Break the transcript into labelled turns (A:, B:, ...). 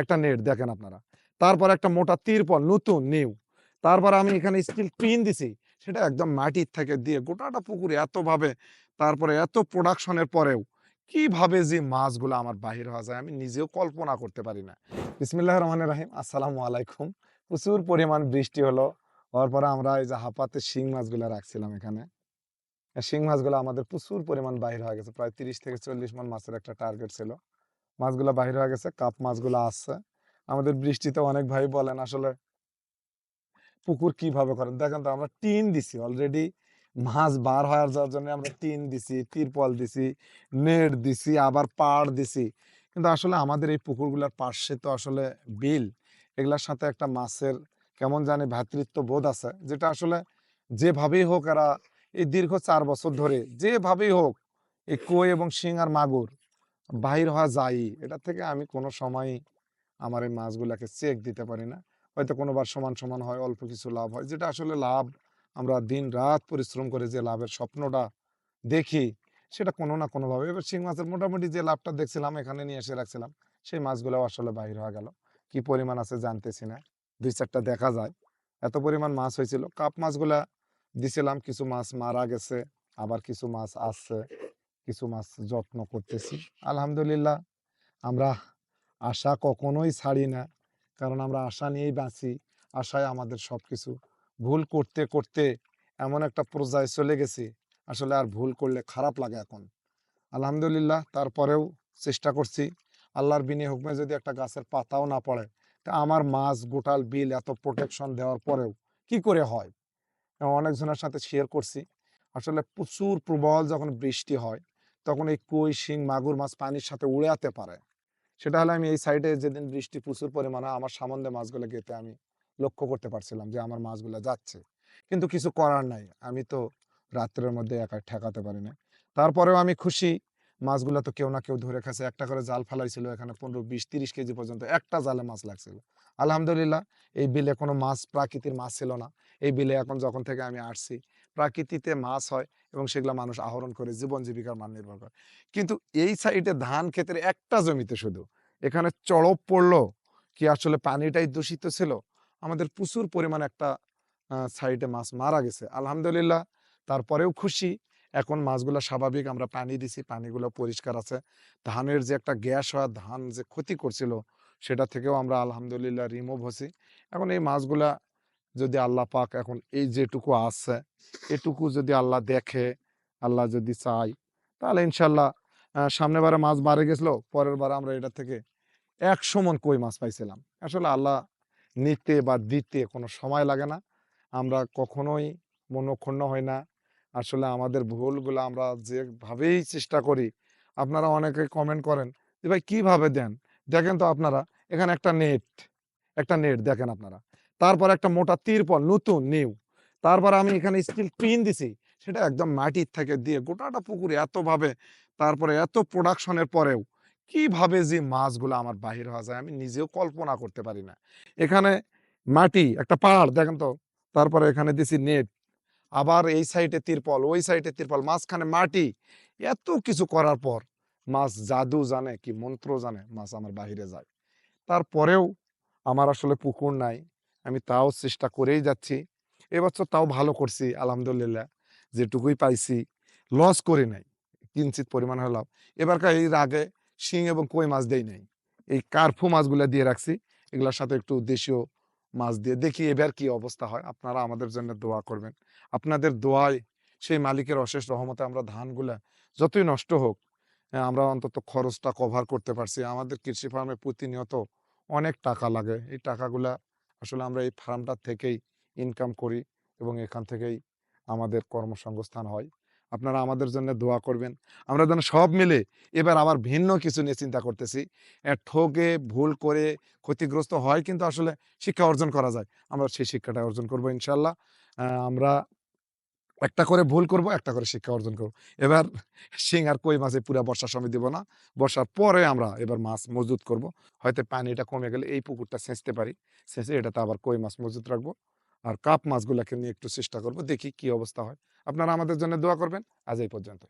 A: একটা নেট দেখেন আপনারা। তারপর একটা মোটা তিরপল, নতুন, নিউ। তারপর আমি এখানে স্টিল পিন দিছি। সেটা একদম মাটির থেকে দিয়ে গোটাটা পুকুরে এতভাবে, তারপরে এত প্রোডাকশনের পরেও কীভাবে যে মাছগুলো আমার বাহির হওয়া যায় আমি নিজেও কল্পনা করতে পারি না। বিসমিল্লাহ রহমান রাহিম, আসসালামু আলাইকুম। প্রচুর পরিমাণ বৃষ্টি হলো। হওয়ার পরে আমরা এই যে হাপাতে শিং মাছগুলো রাখছিলাম এখানে। শিং মাছগুলো আমাদের প্রচুর পরিমাণ বাহির হয়ে গেছে। প্রায় তিরিশ থেকে চল্লিশ মন মাছের একটা টার্গেট ছিল। মাছগুলো বাহির হয়ে গেছে, কাপ মাছগুলো আসছে আমাদের বৃষ্টিতে অনেক ভাই বলেন আসলে পুকুর কীভাবে করেন? দেখেন তো আমরা টিন দিছি অলরেডি মাছ বার হওয়ার যাওয়ার জন্য আমরা টিন দিছি, তিরপল দিছি, নেট দিছি, আবার পাড় দিছি। কিন্তু আসলে আমাদের এই পুকুরগুলোর পাশে তো আসলে বিল। এগুলার সাথে একটা মাছের কেমন জানি ভ্রাতৃত্ব বোধ আছে, যেটা আসলে যেভাবেই হোক এরা এই দীর্ঘ চার বছর ধরে যেভাবেই হোক, এই কই এবং শিং আর মাগুর বাহির হওয়া যায় এটা থেকে আমি কোনো সময় আমার এই মাছগুলাকে চেক দিতে পারি না। হয়তো কোনোবার সমান সমান হয়, অল্প কিছু লাভ হয়। যেটা আসলে লাভ, আমরা দিন রাত পরিশ্রম করে যে লাভের স্বপ্নটা দেখি, সেটা কোনো না কোনোভাবে। এবার শিং মাছের মোটামুটি যে লাভটা দেখছিলাম, এখানে নিয়ে এসে রাখছিলাম, সেই মাছগুলো আসলে বাহির হয়ে গেল। কি পরিমাণ আছে জানতেছি না। দুই চারটা দেখা যায়। এত পরিমাণ মাছ হয়েছিল। কাপ মাছগুলা দিছিলাম, কিছু মাছ মারা গেছে, আবার কিছু মাছ আসছে। কিছু মাছ যত্ন করতেছি। আলহামদুলিল্লাহ, আমরা আশা কখনোই ছাড়ি না। কারণ আমরা আশা নিয়েই বাঁচি, আশায় আমাদের সব কিছু ভুল করতে করতে এমন একটা পর্যায়ে চলে গেছি, আসলে আর ভুল করলে খারাপ লাগে এখন। আলহামদুলিল্লাহ, তারপরেও চেষ্টা করছি। আল্লাহর বিনি হুকমে যদি একটা গাছের পাতাও না পড়ে, তা আমার মাছ, গোটাল, বিল এত প্রোটেকশন দেওয়ার পরেও কি করে হয়? অনেকজনের সাথে শেয়ার করছি। আসলে প্রচুর প্রবল যখন বৃষ্টি হয় তখন এই কই, শিং, মাগুর মাছ পানির সাথে উড়ে যেতে পারে। সেটা হলে আমি এই সাইডে যেদিন বৃষ্টি প্রচুর পরিমাণে, আমার সামন্দে মাছগুলো গেতে আমি লক্ষ্য করতে পারছিলাম যে, আমার মাছগুলো যাচ্ছে। কিন্তু কিছু করার নাই। আমি তো রাত্রের মধ্যে একা ঠেকাতে পারি না তারপরেও আমি খুশি। মাছগুলো তো কেউ না কেউ ধরে খাচ্ছে একটা করে জাল ফেলাইছিল এখানে পনেরো, বিশ, তিরিশ কেজি পর্যন্ত। একটা জালে মাছ লাগছিল। আলহামদুলিল্লাহ, এই বিলে কোনো মাছ, প্রাকৃতির মাছ ছিল না। এই বিলে এখন যখন থেকে আমি আসছি প্রাকৃতিতে মাছ হয় এবং সেগুলো মানুষ আহরণ করে, জীবন জীবিকার মান নির্ভর করে। কিন্তু এই সাইডে ধান ক্ষেতের একটা জমিতে শুধু, এখানে চড়প পড়ল, কি আসলে পানিটাই দূষিত ছিল? আমাদের প্রচুর পরিমাণ একটা সাইডে মাছ মারা গেছে। আলহামদুলিল্লাহ, তারপরেও খুশি। এখন মাছগুলো স্বাভাবিক, আমরা পানি দিছি, পানিগুলো পরিষ্কার আছে। ধানের যে একটা গ্যাস হওয়া ধান যে ক্ষতি করছিল, সেটা থেকেও আমরা আলহামদুলিল্লাহ রিমুভ হছি। এখন এই মাছগুলা যদি আল্লাহ পাক এখন এই যেটুকু আছে, এটুকু যদি আল্লাহ দেখে, আল্লাহ যদি চাই তাহলে ইনশাল্লাহ সামনে বারে মাছ মারে গেছিল, পরের বার আমরা এটা থেকে একশো মন কই মাছ পাইছিলাম। আসলে আল্লাহ নিতে বা দিতে কোনো সময় লাগে না। আমরা কখনোই মনক্ষুণ্ণ হয় না। আসলে আমাদের ভুলগুলো আমরা যেভাবেই চেষ্টা করি, আপনারা অনেকে কমেন্ট করেন যে, ভাই, কীভাবে দেন? দেখেন তো আপনারা, এখানে একটা নেট একটা নেট দেখেন আপনারা। তারপর একটা মোটা তিরপল, নতুন, নিউ। তারপর আমি এখানে স্টিল পিন দিছি। সেটা একদম মাটির থেকে দিয়ে গোটাটা পুকুরে এতভাবে, তারপরে এত প্রোডাকশনের পরেও কীভাবে যে মাছগুলো আমার বাহির হওয়া যায় আমি নিজেও কল্পনা করতে পারি না। এখানে মাটি, একটা পাহাড়, দেখেন তো, তারপরে এখানে দিছি নেট আবার এই সাইডে তিরপল, ওই সাইডে তিরপল, মাঝখানে মাটি। এত কিছু করার পর মাছ জাদু জানে, কি মন্ত্র জানে, মাছ আমার বাহিরে যায়। তারপরেও আমার আসলে পুকুর নাই। আমি তাও চেষ্টা করেই যাচ্ছি। এবছর তাও ভালো করছি আলহামদুলিল্লাহ। যেটুকুই পাইছি লস করি নাই কিঞ্চিত পরিমাণ হলাম এবারকার এর আগে শিং এবং কই মাছ দেই নাই। এই কার্ফু মাছগুলো দিয়ে রাখছি এগুলোর সাথে একটু দেশীয় মাছ দিয়ে দেখি এবার কি অবস্থা হয়। আপনারা আমাদের জন্য দোয়া করবেন। আপনাদের দোয়ায় সেই মালিকের অশেষ রহমতে আমরা ধানগুলা যতই নষ্ট হোক আহ, আমরা অন্তত খরচটা কভার করতে পারছি। আমাদের কৃষি ফার্মে প্রতিনিয়ত অনেক টাকা লাগে। এই টাকাগুলা আসলে আমরা এই ফার্মটা থেকেই ইনকাম করি এবং এখান থেকেই আমাদের কর্মসংস্থান হয়। আপনারা আমাদের জন্য দোয়া করবেন। আমরা যেন সব মিলে এবার আবার ভিন্ন কিছু নিয়ে চিন্তা করতেছি। ঠকে ভুল করে ক্ষতিগ্রস্ত হয় কিন্তু আসলে শিক্ষা অর্জন করা যায়। আমরা সেই শিক্ষাটা অর্জন করব ইনশাল্লাহ। আমরা একটা করে ভুল করব, একটা করে শিক্ষা অর্জন করব। এবার শিং আর কই মাছে পুরা বর্ষার সময় দিব না। বর্ষার পরে আমরা এবার মাছ মজুত করব। হয়তো পানিটা কমে গেলে এই পুকুরটা সেঁচতে পারি। সেঁচে এটাতে আবার কই মাছ মজুত রাখব। আর কাপ মাছগুলোকে নিয়ে একটু চেষ্টা করব, দেখি কি অবস্থা হয়। আপনারা আমাদের জন্য দোয়া করবেন। আজ এই পর্যন্ত